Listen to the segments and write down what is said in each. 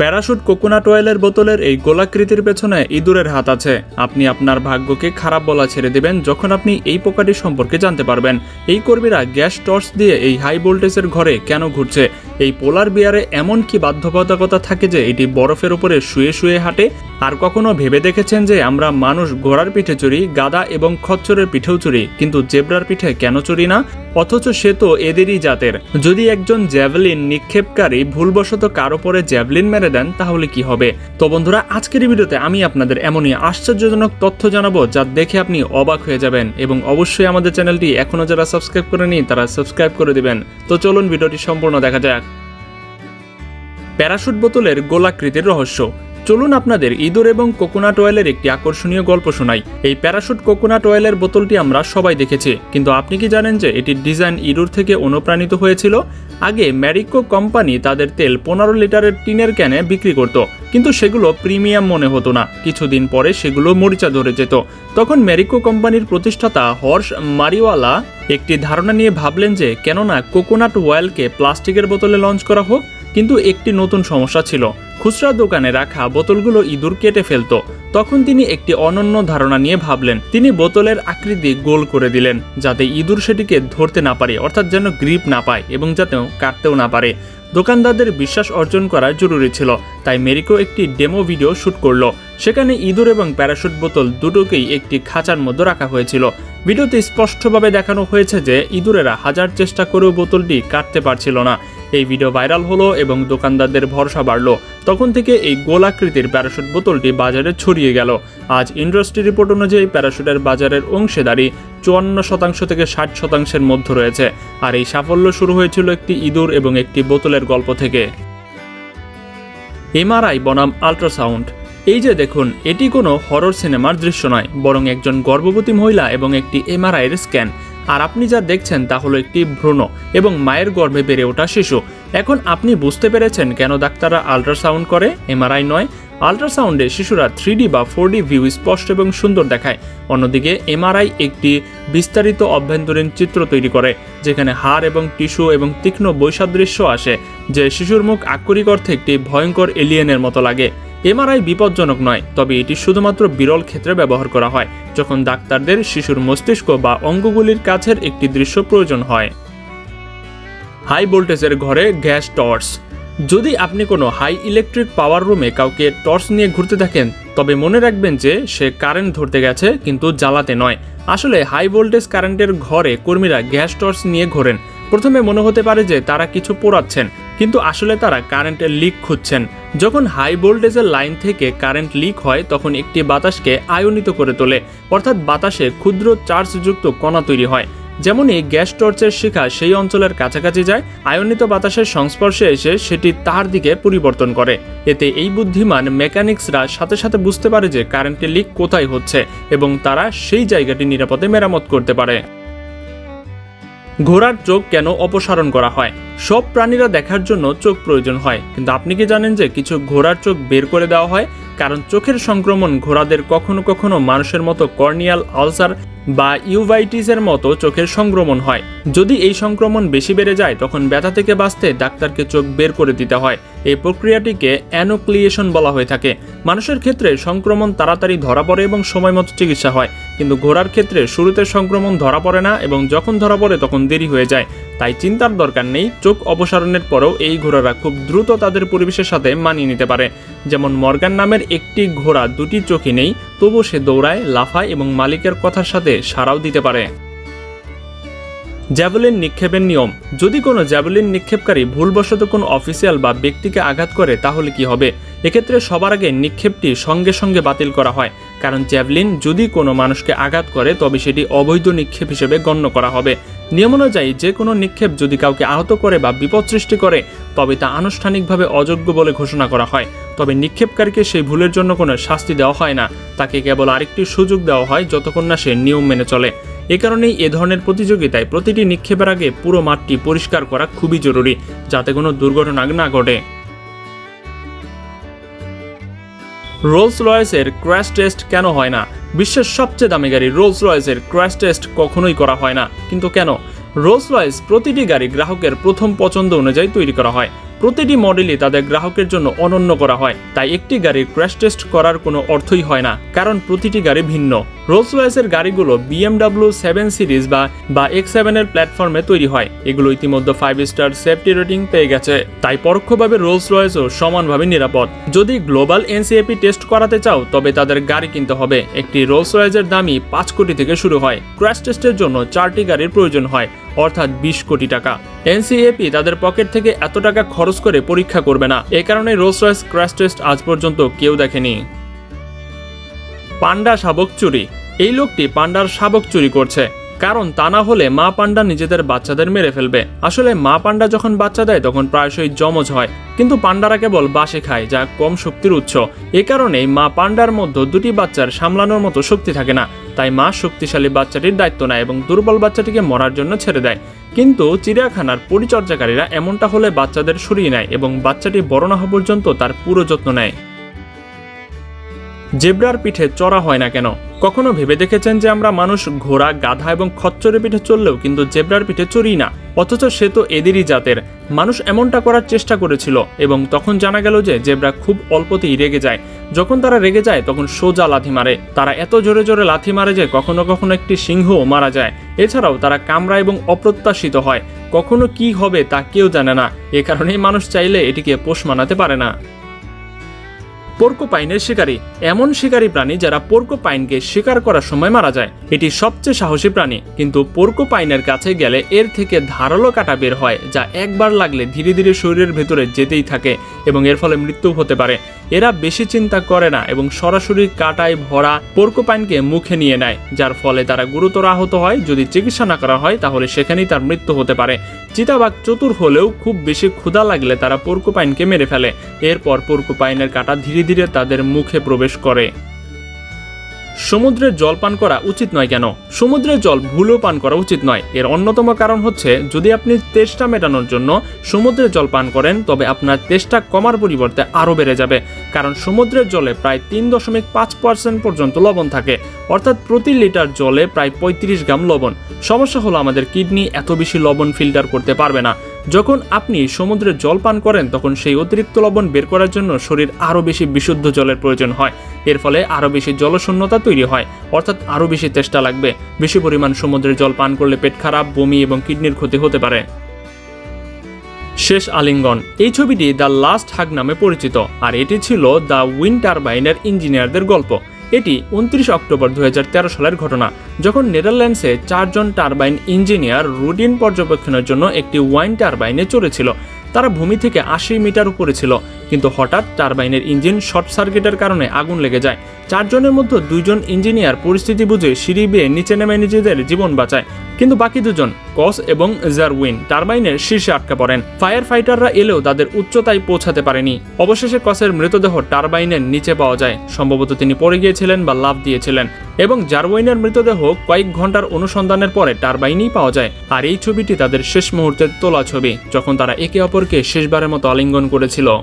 Parachute coconut অয়েলের বোতলের এই গোলাকৃতির পেছনে ইঁদুরের হাত আছে। আপনি আপনার ভাগ্যকে খারাপ বলা ছেড়ে দেবেন যখন আপনি এই পোকাটি সম্পর্কে জানতে পারবেন। এই কর্মীরা গ্যাস টর্চ দিয়ে এই হাই ভোল্টেজের ঘরে কেন ঘুরছে? এই পোলার বিয়ারে এমন কি বাধ্যবাধকতা থাকে যে এটি বরফের উপরে শুয়ে শুয়ে হাঁটে? আর কখনো ভেবে দেখেছেন যে আমরা মানুষ ঘোড়ার পিঠে চড়ি গাদা এবং খচ্চরের পিঠেও চড়ি, কিন্তু জেব্রার পিঠে কেন চড়ি না? অথচ সে তো এদেরই জাতের। যদি একজন জ্যাভলিন নিক্ষেপকারী ভুলবশত কারও পরে জ্যাভলিন মেরে দেন, তাহলে কি হবে? তো বন্ধুরা, আজকের ভিডিওতে আমি আপনাদের এমনই আশ্চর্যজনক তথ্য জানাব যা দেখে আপনি অবাক হয়ে যাবেন এবং অবশ্যই আমাদের চ্যানেলটি এখনও যারা সাবস্ক্রাইব করেনি, তারা সাবস্ক্রাইব করে দিবেন। তো চলুন ভিডিওটি সম্পূর্ণ দেখা যাক। প্যারাশুট বোতলের গোলাকৃতির রহস্য। চলুন আপনাদের ইঁদুর এবং কোকোনাট অয়েলের একটি আকর্ষণীয় গল্প শোনাই। এই প্যারাশুট কোকোনাট অয়েলের বোতলটি আমরা সবাই দেখেছি। কিন্তু আপনি কি জানেন যে এটির ডিজাইন ইঁদুর থেকে অনুপ্রাণিত হয়েছিল? আগে ম্যারিকো কোম্পানি তাদের তেল পনেরো লিটারের টিনের ক্যানে বিক্রি করত। কিন্তু সেগুলো প্রিমিয়াম মনে হতো না। কিছুদিন পরে সেগুলো মরিচা ধরে যেত। তখন ম্যারিকো কোম্পানির প্রতিষ্ঠাতা হর্ষ মারিওয়ালা একটি ধারণা নিয়ে ভাবলেন যে কেননা কোকোনাট অয়েলকে প্লাস্টিকের বোতলে লঞ্চ করা হোক, কিন্তু একটি নতুন সমস্যা ছিল। খুচরা দোকানে রাখা বোতলগুলো ইঁদুর কেটে ফেলতো। তখন তিনি একটি অনন্য ধারণা নিয়ে ভাবলেন। তিনি বোতলের আকৃতি গোল করে দিলেন, যাতে ইঁদুর সেটিকে ধরতে না পারে, অর্থাৎ যেন গ্রিপ না পায় এবং যাতেও কাটতেও না পারে। দোকানদারদের বিশ্বাস অর্জন করা জরুরি ছিল, তাই মেরিকো একটি ডেমো ভিডিও শ্যুট করল। সেখানে ইঁদুর এবং প্যারাশুট বোতল দুটোকেই একটি খাঁচার মধ্যে রাখা হয়েছিল। ভিডিওতে স্পষ্টভাবে দেখানো হয়েছে যে, ইঁদুরেরা হাজার চেষ্টা করেও বোতলটি কাটতে পারছিল না। এই ভিডিও ভাইরাল হলো এবং দোকানদারদের ভরসা বাড়লো। তখন থেকে এই গোলাকৃতির প্যারাশুট বোতলটি বাজারে ছড়িয়ে গেল। আজ ইন্ডাস্ট্রি রিপোর্ট অনুযায়ী প্যারাশুটের বাজারের অংশীদারি চুয়ান্ন শতাংশ থেকে ষাট শতাংশের মধ্যে রয়েছে। আর এই সাফল্য শুরু হয়েছিল একটি ইঁদুর এবং একটি বোতলের গল্প থেকে। এমআরআই বনাম আল্ট্রাসাউন্ড এই যে দেখুন, এটি কোনো হরর সিনেমার দৃশ্য নয়, বরং একজন গর্ভবতী মহিলা এবং একটি এমআরআইয়ের স্ক্যান আর আপনি যা দেখছেন তা হলো একটি ভ্রূণ এবং মায়ের গর্ভে বেড়ে ওঠা শিশু। এখন আপনি বুঝতে পেরেছেন কেন ডাক্তাররা আল্ট্রাসাউন্ড করে? এমআরআই নয়। আল্ট্রাসাউন্ডে শিশুরা থ্রি বা ফোর ভিউ স্পষ্ট এবং সুন্দর দেখায়। অন্যদিকে এমআরআই একটি বিস্তারিত অভ্যন্তরীণ চিত্র তৈরি করে, যেখানে হাড় এবং টিস্যু এবং তীক্ষ্ণ বৈসাদৃশ্য আসে, যে শিশুর মুখ আক্ষরিক অর্থে একটি ভয়ঙ্কর এলিয়েনের মতো লাগে। এমআরআই বিপজ্জনক নয়, তবে এটি শুধুমাত্র বিরল ক্ষেত্রে ব্যবহার করা হয়, যখন ডাক্তারদের শিশুর মস্তিষ্ক বা অঙ্গগুলির কাছের একটি দৃশ্য প্রয়োজন হয়। হাই ভোল্টেজের ঘরে গ্যাস টর্চ। যদি আপনি কোনো হাই ইলেকট্রিক পাওয়ার রুমে কাউকে টর্চ নিয়ে ঘুরতে থাকেন, তবে মনে রাখবেন যে সে কারেন্ট ধরতে গেছে, কিন্তু জ্বালাতে নয়। আসলে হাই ভোল্টেজ কারেন্টের ঘরে কর্মীরা গ্যাস টর্চ নিয়ে ঘোরেন। প্রথমে মনে হতে পারে যে তারা কিছু পোড়াচ্ছেন, কিন্তু আসলে তারা কারেন্টের লিক খুঁজছেন। যখন হাই ভোল্টেজের লাইন থেকে কারেন্ট লিক হয়, তখন একটি বাতাসকে আয়নিত করে তোলে। অর্থাৎ বাতাসে ক্ষুদ্র চার্জযুক্ত কণা তৈরি হয়। যেমনই গ্যাস টর্চের শিখা সেই অঞ্চলের কাছাকাছি যায়, আয়নিত বাতাসের সংস্পর্শে এসে সেটি তার দিকে পরিবর্তন করে। এতে এই বুদ্ধিমান মেকানিক্সরা সাথে সাথে বুঝতে পারে যে কারেন্টের লিক কোথায় হচ্ছে এবং তারা সেই জায়গাটি নিরাপদে মেরামত করতে পারে। ঘোড়ার চোখ কেন অপসারণ করা হয়? সব প্রাণীরা দেখার জন্য চোখ প্রয়োজন হয়। কিন্তু আপনি কি জানেন যে কিছু ঘোড়ার চোখ বের করে দেওয়া হয়? কারণ চোখের সংক্রমণ ঘোড়াদের কখনো কখনো মানুষের মতো কর্নিয়াল আলসার বা ইউভাইটিসের মতো চোখের সংক্রমণ হয়। যদি এই সংক্রমণ বেশি বেড়ে যায়, তখন ব্যথা থেকে বাঁচতে ডাক্তারকে চোখ বের করে দিতে হয়। এই প্রক্রিয়াটিকে অ্যানোক্লিয়েশন বলা হয়ে থাকে। মানুষের ক্ষেত্রে সংক্রমণ তাড়াতাড়ি ধরা পড়ে এবং সময় মতো চিকিৎসা হয়। কিন্তু ঘোড়ার ক্ষেত্রে শুরুতে সংক্রমণ ধরা পড়ে না এবং যখন ধরা পড়ে তখন দেরি হয়ে যায়। তাই চিন্তার দরকার নেই, চোখ অপসারণের পরেও এই ঘোড়ারা খুব দ্রুত তাদের পরিবেশের সাথে মানিয়ে নিতে পারে। যেমন মর্গান নামের একটি ঘোড়া দুটি চোখই নেই তবু সে দৌড়ায়, লাফায় এবং মালিকের কথার সাথে সাড়াও দিতে পারে। জ্যাভেলিন নিক্ষেপের নিয়ম, যদি কোনো জ্যাভেলিন নিক্ষেপকারী ভুলবশত কোনো অফিসিয়াল বা ব্যক্তিকে আঘাত করে, তাহলে কি হবে? এক্ষেত্রে সবার আগে নিক্ষেপটি সঙ্গে সঙ্গে বাতিল করা হয়, কারণ জ্যাভলিন যদি কোনো মানুষকে আঘাত করে, তবে সেটি অবৈধ নিক্ষেপ হিসেবে গণ্য করা হবে। নিয়ম অনুযায়ী যে কোনো নিক্ষেপ যদি কাউকে আহত করে বা বিপদ সৃষ্টি করে, তবে তা আনুষ্ঠানিকভাবে অযোগ্য বলে ঘোষণা করা হয়। তবে নিক্ষেপকারীকে সেই ভুলের জন্য কোনো শাস্তি দেওয়া হয় না। তাকে কেবল আরেকটি সুযোগ দেওয়া হয় যতক্ষণ না সে নিয়ম মেনে চলে। এ কারণেই এ ধরনের প্রতিযোগিতায় প্রতিটি নিক্ষেপের আগে পুরো মাঠটি পরিষ্কার করা খুবই জরুরি, যাতে কোনো দুর্ঘটনা না ঘটে। রোলস রয়েসের ক্র্যাশ টেস্ট কেন হয় না? বিশ্বের সবচেয়ে দামি গাড়ি রোলস রয়েসের ক্র্যাশ টেস্ট কখনোই করা হয় না। কিন্তু কেন? রোলস রয়েস প্রতিটি গাড়ি গ্রাহকের প্রথম পছন্দ অনুযায়ী তৈরি করা হয়। প্রতিটি মডেলই তাদের গ্রাহকের জন্য অনন্য করা হয়, তাই একটি গাড়ির ক্র্যাশ টেস্ট করার কোনো অর্থই হয় না, কারণ প্রতিটি গাড়ি ভিন্ন। রোলস রয়েসের গাড়িগুলো বিএমডাব্লিউ সেভেন সিরিজ বা বা এক্স সেভেনের প্ল্যাটফর্মে তৈরি হয়, এগুলো ইতিমধ্যে ফাইভ স্টার সেফটি রেটিং পেয়ে গেছে, তাই পরোক্ষভাবে রোলস রয়েসও সমানভাবে নিরাপদ। যদি গ্লোবাল এনসিএপি টেস্ট করাতে চাও, তবে তাদের গাড়ি কিনতে হবে, একটি রোলস রয়েসের দামই পাঁচ কোটি থেকে শুরু হয়। ক্র্যাশ টেস্টের জন্য চারটি গাড়ির প্রয়োজন হয় অর্থাৎ বিশ কোটি টাকা। এনসিএপি তাদের পকেট থেকে এত টাকা খরচ করে পরীক্ষা করবে না। এ কারণে রোলস রয়েস ক্র্যাশ টেস্ট আজ পর্যন্ত কেউ দেখেনি। পান্ডা শাবক চুরি। এই লোকটি পান্ডার শাবক চুরি করছে। কারণ তা না হলে মা পান্ডা নিজেদের বাচ্চাদের মেরে ফেলবে। আসলে মা পান্ডা যখন বাচ্চা দেয়, তখন প্রায়শই জমজ হয়। কিন্তু পান্ডারা কেবল বাসে খায়, যা কম শক্তির উৎস। এ কারণেই মা পান্ডার মধ্যে দুটি বাচ্চার সামলানোর মতো শক্তি থাকে না। তাই মা শক্তিশালী বাচ্চাটির দায়িত্ব নেয় এবং দুর্বল বাচ্চাটিকে মরার জন্য ছেড়ে দেয়। কিন্তু চিড়িয়াখানার পরিচর্যাকারীরা এমনটা হলে বাচ্চাদের সরিয়ে নেয় এবং বাচ্চাটি বড় না হওয়া পর্যন্ত তার পুরো যত্ন নেয়। জেব্রার পিঠে চড়া হয় না কেন? কখনো ভেবে দেখেছেন যে আমরা মানুষ ঘোড়া, গাধা এবং খচ্চরের পিঠে চললেও কিন্তু জেব্রার পিঠে চড়ি না? অথচ সে তো এদেরই জাতের। মানুষ এমনটা করার চেষ্টা করেছিল এবং তখন জানা গেল যে জেব্রা খুব অল্পতেই রেগে যায়। যখন তারা রেগে যায়, তখন সোজা লাথি মারে। তারা এত জোরে জোরে লাথি মারে যে কখনো কখনো একটি সিংহও মারা যায়। এছাড়াও তারা কামড়া এবং অপ্রত্যাশিত হয়। কখনো কি হবে তা কেউ জানে না। এ কারণেই মানুষ চাইলে এটিকে পোষ মানাতে পারে না। পোর্কোপাইনের শিকারী। এমন শিকারী প্রাণী যারা পোর্কোপাইনকে শিকার করার সময় মারা যায়। এটি সবচেয়ে সাহসী প্রাণী। কিন্তু পোর্কোপাইনের কাছে গেলে এর থেকে ধারালো কাটা বের হয়, যা একবার লাগলে ধীরে ধীরে শরীরের ভেতরে যেতেই থাকে এবং এর ফলে মৃত্যু হতে পারে। এরা বেশি চিন্তা করে না এবং সরাসরি কাটায় ভরা পোর্কোপাইনকে মুখে নিয়ে নেয়, যার ফলে তারা গুরুতর আহত হয়। যদি চিকিৎসা না করা হয়, তাহলে সেখানেই তার মৃত্যু হতে পারে। চিতাবাঘ চতুর হলেও খুব বেশি ক্ষুধা লাগলে তারা পোর্কোপাইনকে মেরে ফেলে। এরপর পোর্কোপাইনের কাটা ধীরে ধীরে তাদের মুখে প্রবেশ করে। সমুদ্রের জল পান করা উচিত নয় কেন? সমুদ্রের জল ভুলেও পান করা উচিত নয়। এর অন্যতম কারণ হচ্ছে, যদি আপনি তেষ্টা মেটানোর জন্য সমুদ্রের জল পান করেন, তবে আপনার তেষ্টা কমার পরিবর্তে আরও বেড়ে যাবে। কারণ সমুদ্রের জলে প্রায় তিন দশমিক পাঁচ পার্সেন্ট পর্যন্ত লবণ থাকে। অর্থাৎ প্রতি লিটার জলে প্রায় পঁয়ত্রিশ গ্রাম লবণ। সমস্যা হলো আমাদের কিডনি এত বেশি লবণ ফিল্টার করতে পারবে না। যখন আপনি সমুদ্রের জল পান করেন, তখন সেই অতিরিক্ত লবণ বের করার জন্য শরীর আরও বেশি বিশুদ্ধ জলের প্রয়োজন হয়। এর ফলে আরও বেশি জলশূন্যতা তৈরি হয়, অর্থাৎ আরও বেশি তেষ্টা লাগবে। বেশি পরিমাণ সমুদ্রের জল পান করলে পেট খারাপ, বমি এবং কিডনির ক্ষতি হতে পারে। শেষ আলিঙ্গন। এই ছবিটি দ্য লাস্ট হাগ নামে পরিচিত, আর এটি ছিল দ্য উইন টারবাইনের ইঞ্জিনিয়ারদের গল্প। এটি উনত্রিশ অক্টোবর দুই হাজার তেরো সালের ঘটনা, যখন নেদারল্যান্ডসে চারজন টারবাইন ইঞ্জিনিয়ার রুডিন পর্যবেক্ষণের জন্য একটি ওয়াইন টারবাইনে চড়েছিল। তারা ভূমি থেকে আশি মিটার উপরে ছিল। কিন্তু হঠাৎ টারবাইনের ইঞ্জিন শর্ট সার্কিটের কারণে আগুন লেগে যায়। চারজনের মধ্যে দুইজন ইঞ্জিনিয়ার পরিস্থিতি বুঝে সিঁড়ি বেয়ে নিচে নেমে নিজেদের জীবন বাঁচায়। কিন্তু বাকি দুজন, কস এবং জারউইন, টারবাইনের শীর্ষে আটকা পড়েন। ফায়ার ফাইটাররা এলেও তাদের উচ্চতায় পৌঁছাতে পারেনি। অবশেষে কসের মৃতদেহ টারবাইনের নিচে পাওয়া যায়। সম্ভবত তিনি পড়ে গিয়েছিলেন বা লাভ দিয়েছিলেন। এবং জারওয়াইনের মৃতদেহ কয়েক ঘণ্টার অনুসন্ধানের পরে টারবাইনই পাওয়া যায়। আর এই ছবিটি তাদের শেষ মুহূর্তের তোলা ছবি, যখন তারা একে অপরকে শেষবারের মতো আলিঙ্গন করেছিল।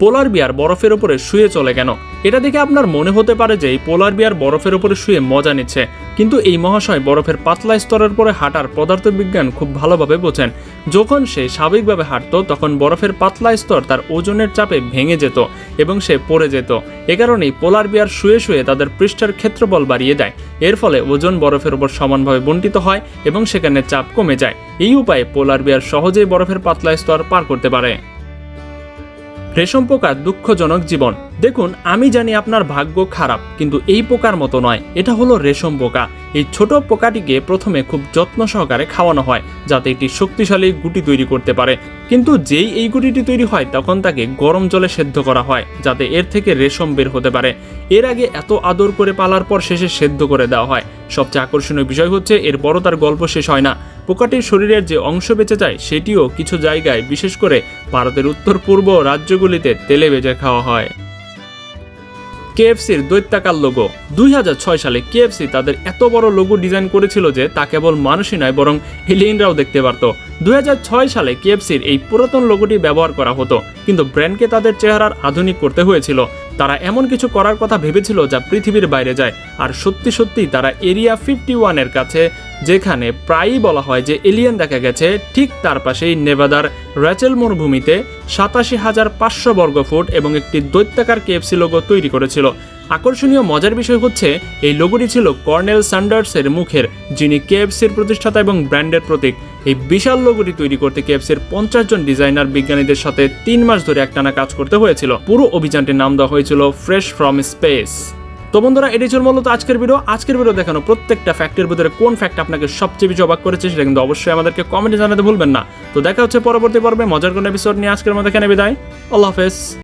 পোলার বিয়ার বরফের উপরে শুয়ে চলে কেন? এটা দেখে আপনার মনে হতে পারে যে এই পোলার বিয়ার বরফের উপরে শুয়ে মজা নিচ্ছে। কিন্তু এই মহাশয় বরফের পাতলা স্তরের পরে হাঁটার পদার্থবিজ্ঞান খুব ভালোভাবে বোঝেন। যখন সে স্বাভাবিকভাবে হাঁটতো, তখন বরফের পাতলা স্তর তার ওজনের চাপে ভেঙে যেত এবং সে পড়ে যেত। এ কারণেই পোলার বিয়ার শুয়ে শুয়ে তাদের পৃষ্ঠের ক্ষেত্রবল বাড়িয়ে দেয়। এর ফলে ওজন বরফের উপর সমানভাবে বন্টিত হয় এবং সেখানে চাপ কমে যায়। এই উপায়ে পোলার বিয়ার সহজেই বরফের পাতলা স্তর পার করতে পারে। রেশম পোকার দুঃখজনক জীবন। দেখুন, আমি জানি আপনার ভাগ্য খারাপ, কিন্তু এই পোকার মতো নয়। এটা হলো রেশম পোকা। এই ছোট পোকাটিকে প্রথমে খুব যত্ন সহকারে খাওয়ানো হয়, যাতে এটি শক্তিশালী গুটি তৈরি করতে পারে। কিন্তু যেই এই গুটিটি তৈরি হয়, তখন তাকে গরম জলে সেদ্ধ করা হয়, যাতে এর থেকে রেশম বের হতে পারে। এর আগে এত আদর করে পালার পর শেষে সেদ্ধ করে দেওয়া হয়। সবচেয়ে আকর্ষণীয় বিষয় হচ্ছে, এর বড় তার গল্প শেষ হয় না। পোকাটির শরীরের যে অংশ বেঁচে যায়, সেটিও কিছু জায়গায়, বিশেষ করে ভারতের উত্তর পূর্ব রাজ্যগুলিতে তেলে ভেজে খাওয়া হয়। কেএফসির দৈত্যাকার লোগো। দুই হাজার ছয় সালে কেএফসি তাদের এত বড় লোগো ডিজাইন করেছিল যে তা কেবল মানুষই নয়, বরং এলিয়েনরাও দেখতে পারত। দুই হাজার ছয় সালে কেএফসির এই পুরাতন লোগোটি ব্যবহার করা হতো, কিন্তু ব্র্যান্ডকে তাদের চেহারার আধুনিক করতে হয়েছিল। তারা এমন কিছু করার কথা ভেবেছিল যা পৃথিবীর বাইরে যায়। আর সত্যি সত্যি তারা এরিয়া ফিফটি ওয়ানের কাছে, যেখানে প্রায়ই বলা হয় যে এলিয়েন দেখা গেছে, ঠিক তার পাশেই নেভাদার র্যাচেল মরুভূমিতে সাতাশি হাজার পাঁচশো বর্গফুট এবং একটি দৈত্যাকার কেএফসি লোগো তৈরি করেছিল। আকর্ষণীয় মজার বিষয় হচ্ছে, এই লোগোটি ছিল কর্নেল স্যান্ডার্সের মুখের, যিনি কেএফসির প্রতিষ্ঠাতা এবং ব্র্যান্ডের প্রতীক। এই বিশাল লোগোটি তৈরি করতে কেএফসির পঞ্চাশ জন ডিজাইনার বিজ্ঞানীদের সাথে তিন মাস ধরে একটানা কাজ করতে হয়েছিল। পুরো অভিযানটির নাম দেওয়া হয়েছিল ফ্রেশ ফ্রম স্পেস তো বন্ধুরা এটি ছিল মূলত আজকের ভিডিও আজকের ভিডিও দেখানো প্রত্যেকটা ফ্যাক্টের ভিতরে কোন ফ্যাক্ট আপনাকে সবচেয়ে বেশি অবাক করেছে সেটা কিন্তু অবশ্যই আমাদেরকে কমেন্টে জানাতে ভুলবেন না। তো দেখা হচ্ছে পরবর্তী পর্বে। মজার কোনো এপিসোড নিয়ে আজকের মধ্যে এখানে বিদায়। আল্লাহ হাফেজ।